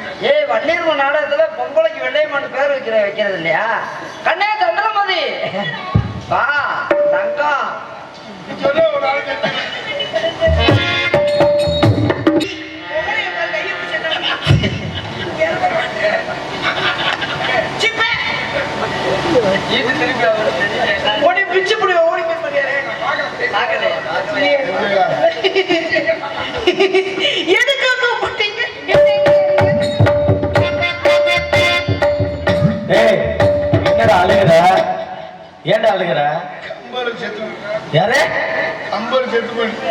திரும்ப நாடகத்துல பொம்பளைக்கு வெள்ளையம்மான் பேர் வைக்கிற வைக்கிறது இல்லையா? கண்ணே சந்திரமதி வா தங்கம். ஓடி பிச்சு புடி ஓடி போய் பண்ணியாரு பார்க்கலையா? ஏன்டா அழுகுற கம்பரு. யாரு கம்பரு செத்து போயிட்டு.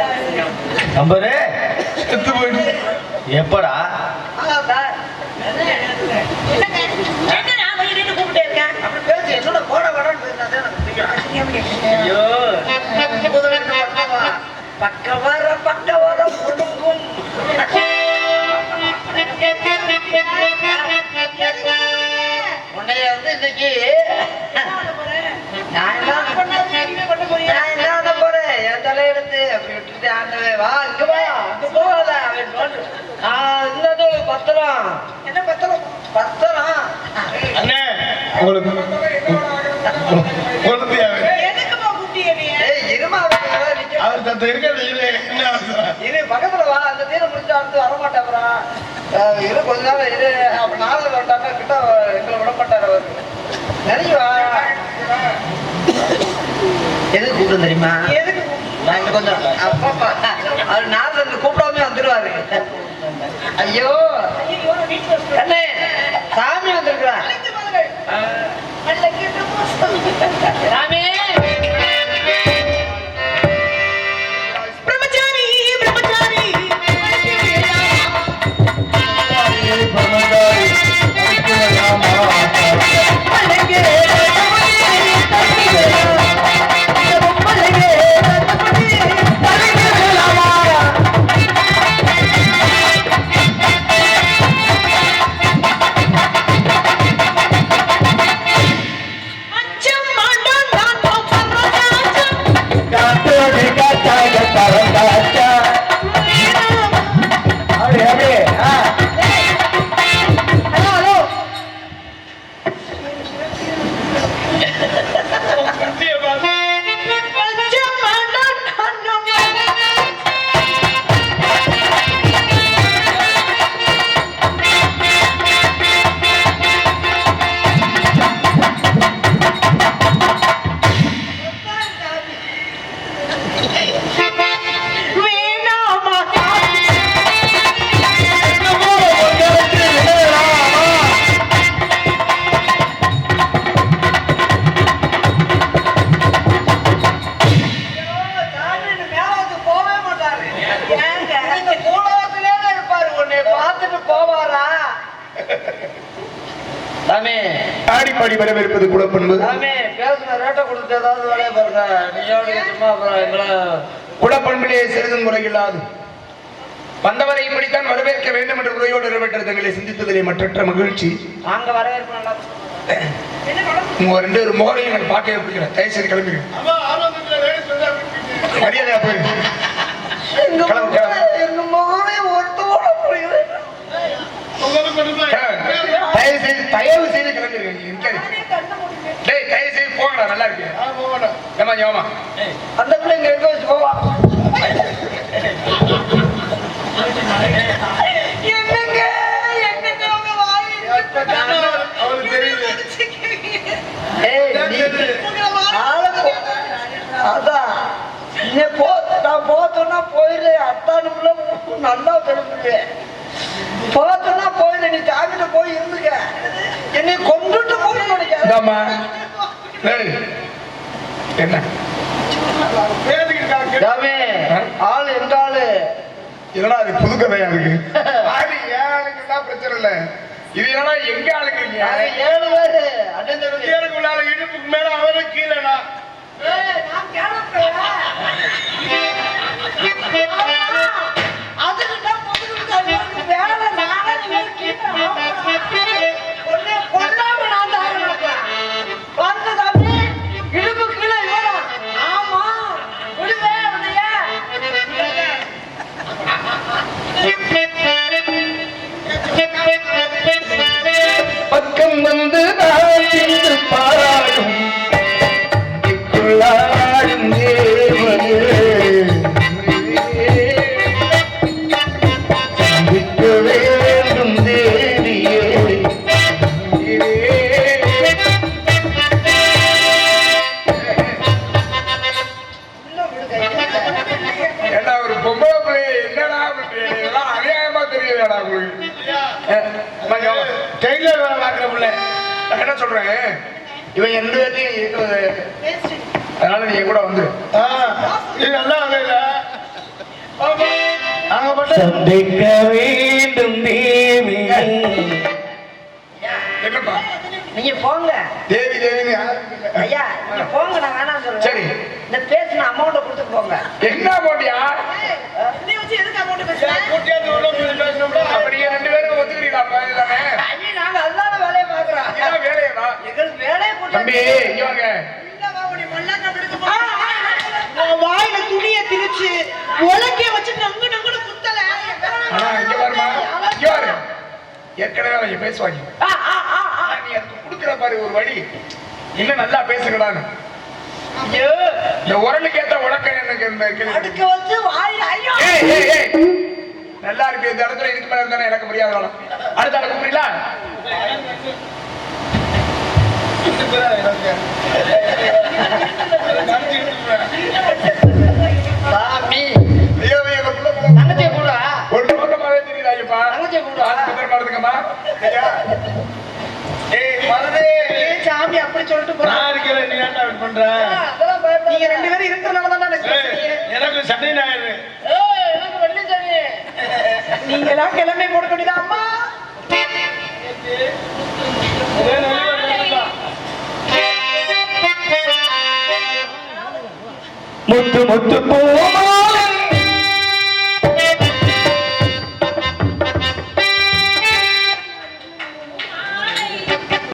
நம்பரு செத்து போயிட்டு. எப்படா பக்க வர, பக்க வர, புடுங்கும். உன்னைய வந்து இன்னைக்கு நான் என்ன நான் என்ன பண்ண போறேன்? என் தலையெழுத்து அப்படி விட்டுட்டு ஆண்டவே, வா, இங்க வா, அங்க போகாத, ஒரு பத்திரம். என்ன பத்திரம்? பத்திரம். அண்ணே, உங்களுக்கு பக்கத்துல வா, அந்த தீரை முடிச்சு அடுத்து வரமாட்டேன் இரு, கொஞ்ச நாள் இரு. அப்ப நாளில் வந்தாருன்னா கிட்ட எங்களை விட மாட்டாரு அவரு. வா. எதுக்கு கூப்பிடும் தெரியுமா? நான் இங்க கொஞ்சம் அப்பப்பா அவர் நாளில் இருந்து கூப்பிடாம வந்துருவாரு. ஐயோ. அண்ணே சாமி வந்திருக்கிறா பாருங்க. நீயோட சும்மா அப்புறம் எங்களை குலப்பண்பிலே சிறிதும் முறையில்லாது வந்தவரை இப்படித்தான் வரவேற்க வேண்டும் என்ற முறையோடு நிறைவேற்ற தங்களை சிந்தித்ததிலே மற்றற்ற மகிழ்ச்சி. வரவேற்பு உங்க ரெண்டு ஒரு மோரையும் எனக்கு பார்க்க பிடிக்கிறேன் தயவு செய்து மரியாதையா போயிரு கிளம்பு, கிளம்பு. எங்க மகனே ஒருத்தோட போயிரு கிளம்பு. தயவு செய்து தயவு செய்து கிளம்பிடுங்க நீங்க இருக்காது டேய் போங்கடா நல்லா இருக்கு ஏமா ஏமா அந்த பிள்ளைங்க எங்க வச்சு போவா? அதான். நீ போ நான் போத்தோன்னா போயிரு. அத்தானுக்குள்ள நல்லா தெரிஞ்சுவேன் போத்தோன்னா போயிரு. நீ சாமிட்ட போய் இருந்துக்க. என்னை கொண்டுட்டு போய் இந்தாம்மா. டேய் என்ன? ஆள் ஆளு? என்னடா அது புது கதையா இருக்கு? ஆளு ஏன் ஆளுக்கு தான் பிரச்சனை இல்ல? இது என்னடா எங்க ஆளுக்கு ஏழு பேரு. அண்ணன் இடுப்புக்கு மேல அவரு கீழேடா டெய்லர் வேலை பார்க்குற பிள்ளை. நான் என்ன சொல்றேன்? இவன் எந்த இருக்கிறது. அதனால நீ என் கூட வந்துரு ஆ, இது நல்லா நாங்க சந்திக்க வேண்டும் தேவி. என்னப்பா? நீங்க போங்க. தேவி இல்ல. ஐயா நீங்க போங்க நான் வேணாம் சொல்றேன். சரி. இந்த பேசின அமௌண்ட்டை கொடுத்து போங்க. என்ன போட்டியா நீ வச்சு எதுக்கு அமௌண்ட் பேசுறேன் கூட்டியாந்து உள்ள போய் பேசணும்ல அப்படியே ரெண்டு பேரும் ஒத்துக்கிறீங்களா தானே ஐயா நாங்க அதுதான வேலையை பாக்குறோம் இதான் வேலையா எங்களுக்கு வேலையை தம்பி இங்க வாங்க. வாயில துணிய திரிச்சு உலக்கைய வச்சு நங்கு நங்குன்னு குத்தல. ஆனா இங்க பாருமா இங்க பாரு. ஏற்கனவே அவங்க பேசுவாங்க. நீ அதுக்கு கொடுக்குற பாரு ஒரு வழி. இன்னும் நல்லா பேசுங்கடான்னு. இந்த உரலுக்கு ஏத்த உடக்கம் எனக்கு. அதுக்கு வந்து வாயில ஐயோ. நல்லா இருக்கு இந்த இடத்துல இதுக்கு மேல இருந்தானே எனக்கு முடியாத அடுத்த ஆளை கூப்பிடுறீங்களா? சாமி அப்படி சொல்லிட்டு போறான். நீங்க ரெண்டு பேரும் இருக்கிறனால தான் எனக்கு சண்டை ஞாயிறு. நீங்க எல்லாம் கிளம்பி போட வேண்டியதா அம்மா